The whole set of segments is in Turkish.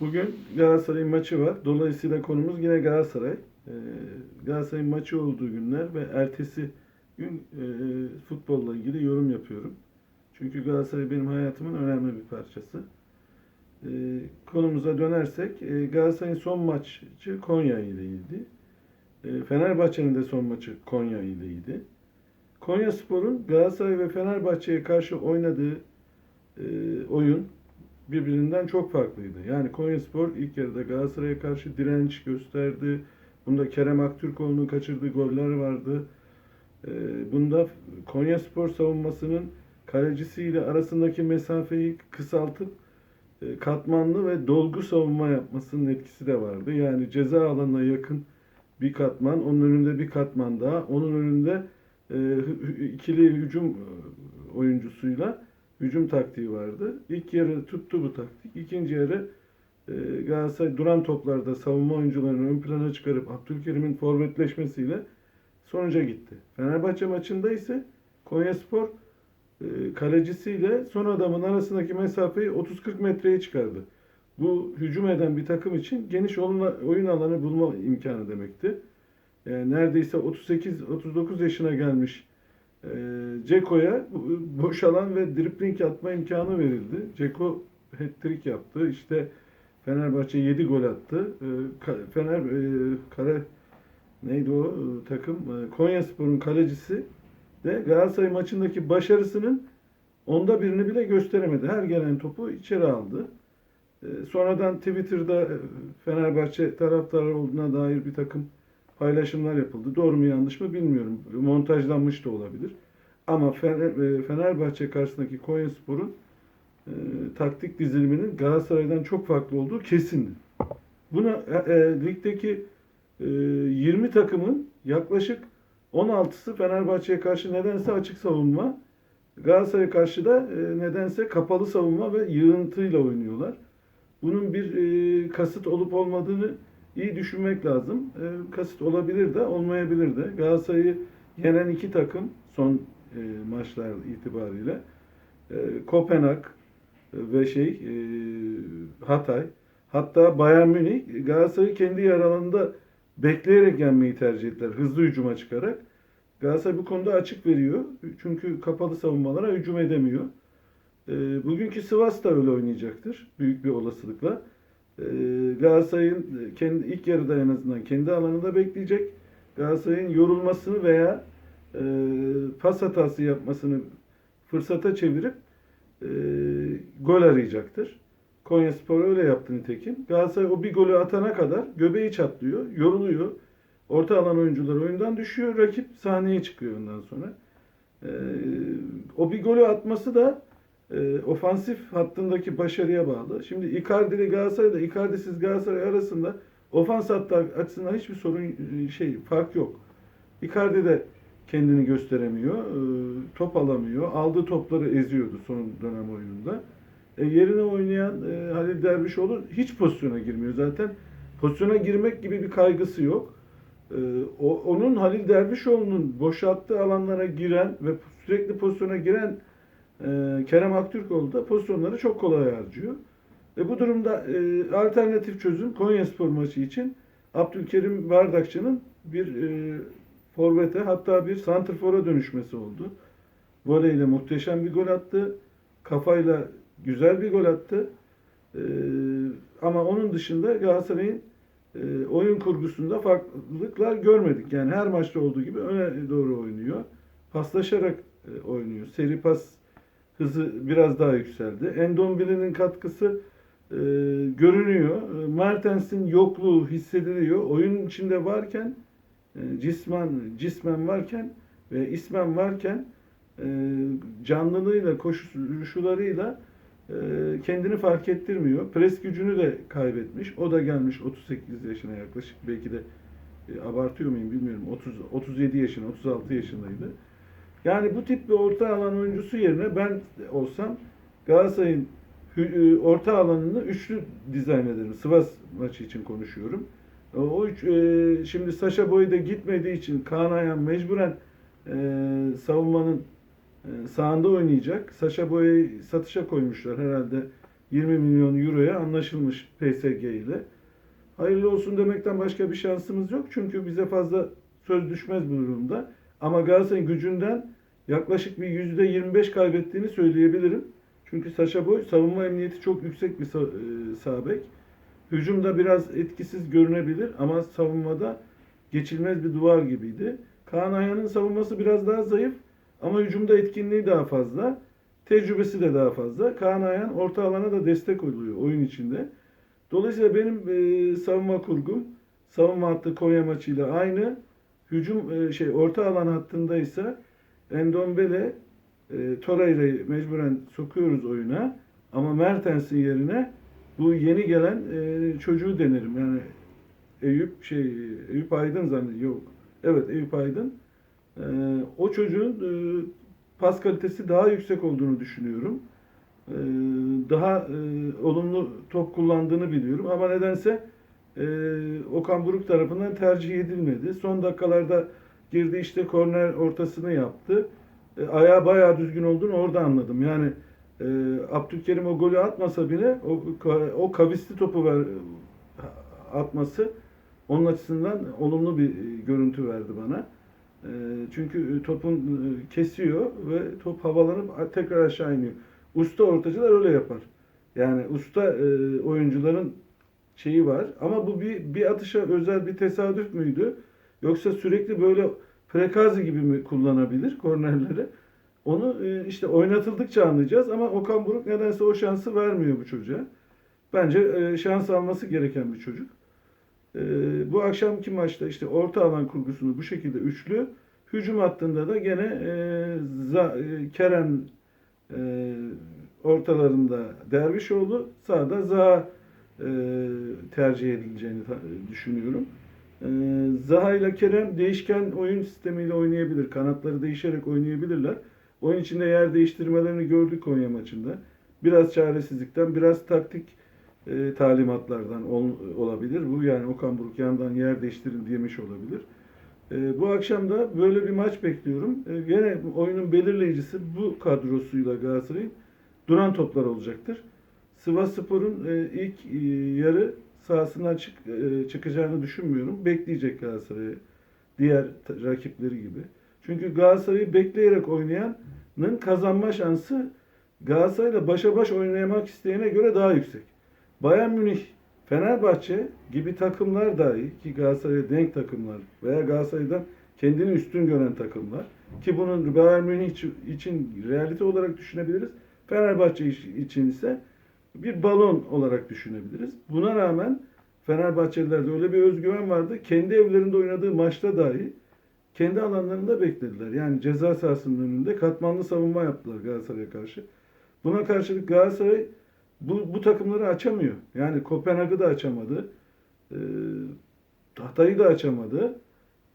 Bugün Galatasaray'ın maçı var. Dolayısıyla konumuz yine Galatasaray. Ee, Galatasaray'ın maçı olduğu günler ve ertesi gün e, futbolla ilgili yorum yapıyorum. Çünkü Galatasaray benim hayatımın önemli bir parçası. Ee, konumuza dönersek e, Galatasaray'ın son maçı Konya ileydi. E, Fenerbahçe'nin de son maçı Konya ileydi. Konya Spor'un Galatasaray ve Fenerbahçe'ye karşı oynadığı e, oyun birbirinden çok farklıydı. Yani Konyaspor ilk yarıda Galatasaray'a karşı direnç gösterdi. Bunda Kerem Aktürkoğlu'nun kaçırdığı goller vardı. Ee, Bunda Konyaspor savunmasının kalecisiyle arasındaki mesafeyi kısaltıp e, katmanlı ve dolgu savunma yapmasının etkisi de vardı. Yani ceza alanına yakın bir katman, onun önünde bir katman daha, onun önünde e, ikili hücum e, oyuncusuyla hücum taktiği vardı. İlk yarı tuttu bu taktik. İkinci yarı e, Galatasaray duran toplarda savunma oyuncularını ön plana çıkarıp Abdülkerim'in forvetleşmesiyle sonuca gitti. Fenerbahçe maçında ise Konyaspor e, kalecisiyle son adamın arasındaki mesafeyi 30-40 metreye çıkardı. Bu hücum eden bir takım için geniş oyun- alanı bulma imkanı demekti. Yani neredeyse 38-39 yaşına gelmiş e, Ceko'ya boş alan ve dribling atma imkanı verildi. Ceko hat-trick yaptı. İşte Fenerbahçe 7 gol attı. E, Fener e, kare neydi o e, takım? E, Konyaspor'un kalecisi de Galatasaray maçındaki başarısının onda birini bile gösteremedi. Her gelen topu içeri aldı. E, sonradan Twitter'da e, Fenerbahçe taraftarı olduğuna dair bir takım paylaşımlar yapıldı. Doğru mu yanlış mı bilmiyorum. Montajlanmış da olabilir. Ama e, Fenerbahçe karşısındaki Konyaspor'un e, taktik diziliminin Galatasaray'dan çok farklı olduğu kesindi. Buna e, e, ligdeki e, 20 takımın yaklaşık 16'sı Fenerbahçe'ye karşı nedense açık savunma, Galatasaray'a karşı da e, nedense kapalı savunma ve yığıntıyla oynuyorlar. Bunun bir e, kasıt olup olmadığını iyi düşünmek lazım. E, kasıt olabilir de olmayabilir de. Galatasaray'ı yenen iki takım son e, maçlar itibariyle e, Kopenhag ve şey e, Hatay hatta Bayern Münih Galatasaray'ı kendi yer alanında bekleyerek yenmeyi tercih ettiler. Hızlı hücuma çıkarak. Galatasaray bu konuda açık veriyor. Çünkü kapalı savunmalara hücum edemiyor. E, bugünkü Sivas da öyle oynayacaktır. Büyük bir olasılıkla. E, Galatasaray'ın kendi ilk yarıda en azından kendi alanında bekleyecek. Galatasaray'ın yorulmasını veya e, pas hatası yapmasını fırsata çevirip e, gol arayacaktır. Konya Spor öyle yaptı nitekim. Galatasaray o bir golü atana kadar göbeği çatlıyor, yoruluyor. Orta alan oyuncular oyundan düşüyor, rakip sahneye çıkıyor ondan sonra. E, o bir golü atması da e, ofansif hattındaki başarıya bağlı. Şimdi Icardi ile Galatasaray da Icardi'siz Galatasaray arasında ofans hattı açısından hiçbir sorun e, şey fark yok. Icardi de kendini gösteremiyor. e, Top alamıyor. Aldığı topları eziyordu son dönem oyununda. E, yerine oynayan e, Halil Dervişoğlu hiç pozisyona girmiyor zaten. Pozisyona girmek gibi bir kaygısı yok. E, o, onun Halil Dervişoğlu'nun boşalttığı alanlara giren ve sürekli pozisyona giren e, Kerem Aktürkoğlu da pozisyonları çok kolay harcıyor. E, bu durumda e, alternatif çözüm Konyaspor maçı için Abdülkerim Bardakçı'nın bir e, forvete hatta bir santrfora dönüşmesi oldu. Voleyle muhteşem bir gol attı. Kafayla güzel bir gol attı. E, ama onun dışında Galatasaray'ın e, oyun kurgusunda farklılıklar görmedik. Yani her maçta olduğu gibi öne doğru oynuyor. Paslaşarak e, oynuyor. Seri pas hızı biraz daha yükseldi. Endombili'nin katkısı e, görünüyor. E, Mertens'in yokluğu hissediliyor. Oyun içinde varken e, cisman cismen varken ve ismen varken e, canlılığıyla, koşuşlarıyla e, kendini fark ettirmiyor. Pres gücünü de kaybetmiş. O da gelmiş 38 yaşına yaklaşık. Belki de e, abartıyor muyum bilmiyorum. 30 37 yaşında, 36 yaşındaydı. Yani bu tip bir orta alan oyuncusu yerine ben olsam Galatasaray'ın e, orta alanını üçlü dizayn ederim. Sivas maçı için konuşuyorum. O- O üç, e, şimdi Saşa Boy da gitmediği için Kaan Ayhan mecburen e, savunmanın e, oynayacak. Saşa Boy'u satışa koymuşlar herhalde. 20 milyon euroya anlaşılmış PSG ile. Hayırlı olsun demekten başka bir şansımız yok. Çünkü bize fazla söz düşmez bu durumda. Ama Galatasaray'ın gücünden yaklaşık bir %25 kaybettiğini söyleyebilirim. Çünkü Saşa Boy savunma emniyeti çok yüksek bir sa- e. Hücumda biraz etkisiz görünebilir ama savunmada geçilmez bir duvar gibiydi. Kaan Ayhan'ın savunması biraz daha zayıf ama hücumda etkinliği daha fazla. Tecrübesi de daha fazla. Kaan Ayhan orta alana da destek oluyor oyun içinde. Dolayısıyla benim e, savunma kurgum savunma hattı Konya maçıyla aynı. Hücum e, şey orta alan hattında ise Endombele e, Torreira'yı mecburen sokuyoruz oyuna. Ama Mertens'in yerine bu yeni gelen e, çocuğu denerim. Yani Eyüp şey Eyüp Aydın zannediyor. Yok. Evet Eyüp Aydın. E, o çocuğun e, pas kalitesi daha yüksek olduğunu düşünüyorum. E, daha e, olumlu top kullandığını biliyorum ama nedense Okan Buruk tarafından tercih edilmedi. Son dakikalarda girdi işte korner ortasını yaptı. E, ayağı bayağı düzgün olduğunu orada anladım. Yani e, Abdülkerim o golü atmasa bile o, o kavisli topu ver, atması onun açısından olumlu bir görüntü verdi bana. E, çünkü topun e, kesiyor ve top havalanıp tekrar aşağı iniyor. Usta ortacılar öyle yapar. Yani usta e, oyuncuların şeyi var ama bu bir bir atışa özel bir tesadüf müydü? Yoksa sürekli böyle prekazi gibi mi kullanabilir kornerleri? Onu e, işte oynatıldıkça anlayacağız ama Okan Buruk nedense o şansı vermiyor bu çocuğa. Bence e, şans alması gereken bir çocuk. E, bu akşamki maçta işte orta alan kurgusunu bu şekilde üçlü, hücum hattında da gene Kerem ortalarında Dervişoğlu, sağda Zaha tercih edileceğini düşünüyorum. E, Zaha ile Kerem değişken oyun sistemiyle oynayabilir. Kanatları değişerek oynayabilirler. Oyun içinde yer değiştirmelerini gördük Konya maçında. Biraz çaresizlikten, biraz taktik e, talimatlardan ol- olabilir. Bu yani Okan Buruk yandan yer değiştirin demiş olabilir. E, bu akşam da böyle bir maç bekliyorum. E, gene oyunun belirleyicisi bu kadrosuyla Galatasaray'ın duran toplar olacaktır. Sivas Spor'un e, ilk e, yarı sahasından çık, e, çıkacağını düşünmüyorum. Bekleyecek Galatasaray'ı. Diğer rakipleri gibi. Çünkü Galatasaray'ı bekleyerek oynayanın kazanma şansı Galatasaray'la başa baş oynamak isteyene göre daha yüksek. Bayern Münih, Fenerbahçe gibi takımlar dahi ki Galatasaray'a denk takımlar veya Galatasaray'dan kendini üstün gören takımlar ki bunun Bayern Münih için- realite olarak düşünebiliriz. Fenerbahçe için ise bir balon olarak düşünebiliriz. Buna rağmen Fenerbahçelilerde öyle bir özgüven vardı. Kendi evlerinde oynadığı maçta dahi kendi alanlarında beklediler. Yani ceza sahasının önünde katmanlı savunma yaptılar Galatasaray'a karşı. Buna karşılık Galatasaray bu, bu takımları açamıyor. Yani Kopenhag'ı da açamadı. E, Hatay'ı da açamadı.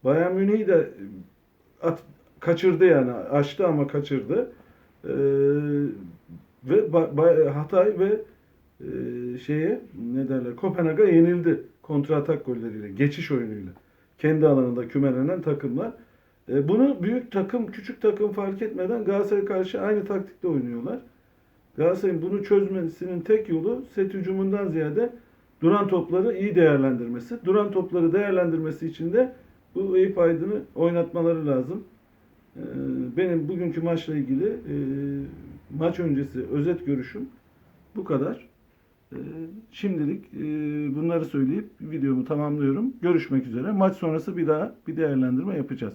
Bayern Münih'i de at, kaçırdı yani. Açtı ama kaçırdı. E, ve Ba- Ba- Hatay ve e, şeye ne derler Kopenhag'a yenildi kontratak golleriyle, geçiş oyunuyla. Kendi alanında kümelenen takımlar. E, bunu büyük takım, küçük takım fark etmeden Galatasaray'a karşı aynı taktikte oynuyorlar. Galatasaray'ın bunu çözmesinin tek yolu set hücumundan ziyade duran topları iyi değerlendirmesi. Duran topları değerlendirmesi için de bu Eyüp Aydın'ı oynatmaları lazım. Ee, Benim bugünkü maçla ilgili e, maç öncesi özet görüşüm bu kadar. Ee, Şimdilik e, bunları söyleyip videomu tamamlıyorum. Görüşmek üzere. Maç sonrası bir daha bir değerlendirme yapacağız.